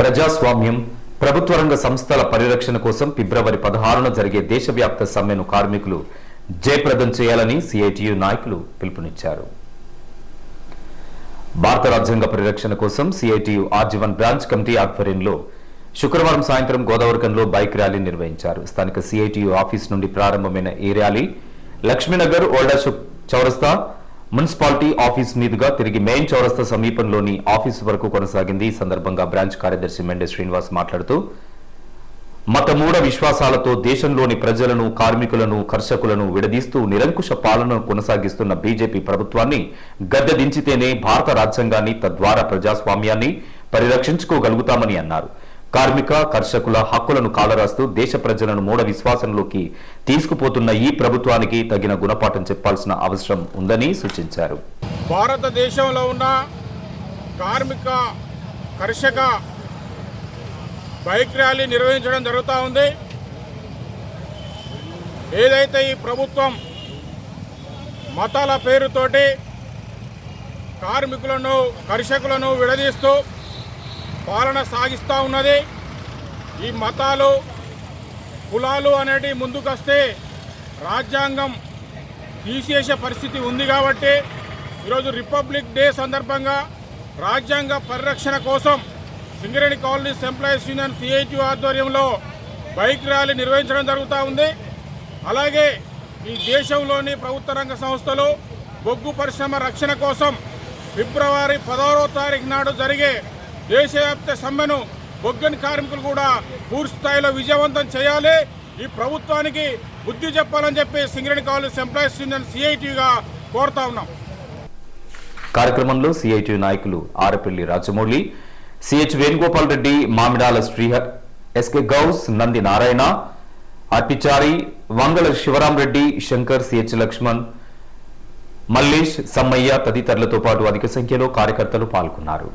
ప్రజాస్వామ్యం ప్రభుత్వ రంగ సంస్థల పరిరక్షణ కోసం ఫిబ్రవరి పదహారున జరిగే దేశవ్యాప్త సమ్మెను కార్మికులు జయప్రదం చేయాలని సిఐటియు నాయకులు పిలుపునిచ్చారు. భారత రాజ్యాంగ పరిరక్షణ కోసం సిఐటియు ఆర్జీవన్ బ్రాంచ్ కమిటీ ఆధ్వర్యంలో శుక్రవారం సాయంత్రం గోదావరికంలో బైక్ ర్యాలీ నిర్వహించారు. స్థానిక సిఐటియు ఆఫీస్ నుండి ప్రారంభమైన ఈ ర్యాలీ లక్ష్మీనగర్ ఓల్డాషుప్ చౌరస్తా మున్సిపాలిటీ ఆఫీస్ మీదుగా తిరిగి మెయిన్ చౌరస్తా సమీపంలోని ఆఫీసు వరకు కొనసాగింది. ఈ సందర్భంగా బ్రాంచ్ కార్యదర్శి మెండే శ్రీనివాస్ మాట్లాడుతూ మత మూఢ విశ్వాసాలతో దేశంలోని ప్రజలను కార్మికులను కర్షకులను విడదీస్తూ నిరంకుశ పాలనను కొనసాగిస్తున్న బీజేపీ ప్రభుత్వాన్ని గద్దె దించితేనే భారత రాజ్యాంగాన్ని తద్వారా ప్రజాస్వామ్యాన్ని పరిరక్షించుకోగలుగుతామని అన్నారు. కార్మిక కర్షకుల హక్కులను కాలరాస్తూ దేశ ప్రజలను మూఢ విశ్వాసంలోకి తీసుకుపోతున్న ఈ ప్రభుత్వానికి తగిన గుణపాఠం చెప్పాల్సిన అవసరం ఉందని సూచించారు. భారతదేశంలో ఉన్న కార్మిక కర్షక బైక్ ర్యాలీ నిర్వహించడం జరుగుతూ ఉంది. ఏదైతే ఈ ప్రభుత్వం మతాల పేరుతోటి కార్మికులను కర్షకులను విడదీస్తూ పాలన సాగిస్తూ ఉన్నది. ఈ మతాలు కులాలు అనేటివి ముందుకొస్తే రాజ్యాంగం తీసేసే పరిస్థితి ఉంది కాబట్టి ఈరోజు రిపబ్లిక్ డే సందర్భంగా రాజ్యాంగ పరిరక్షణ కోసం Singareni colonies employees union CIT ఆధ్వర్యంలో బైక్ ర్యాలీ నిర్వహించడం జరుగుతూ ఉంది. అలాగే ఈ దేశంలోని ప్రభుత్వ రంగ సంస్థలు బొగ్గు పరిశ్రమ రక్షణ కోసం ఫిబ్రవరి పదహారో తారీఖు నాడు జరిగే దేశవ్యాప్త సమ్మెను బొగ్గని కార్మికులు కూడా పూర్తి స్థాయిలో విజయవంతం చేయాలి. ఈ ప్రభుత్వానికి బుద్ధి చెప్పాలని చెప్పి సింగరేణి కాలేజ్ ఎంప్లాయీస్ యూనియన్ సిఐటిగా కోరుతా ఉన్నాం. కార్యక్రమంలో సిఐటి నాయకులు Arapalli Rajamouli CH Venugopal Reddy Mamidala Srihar SK Ghouse Nandi Narayana Attichari Vangala Sivaram Reddy Shankar CH Laxman Mallesh Sammaiah తదితరులతో పాటు అధిక సంఖ్యలో కార్యకర్తలు పాల్గొన్నారు.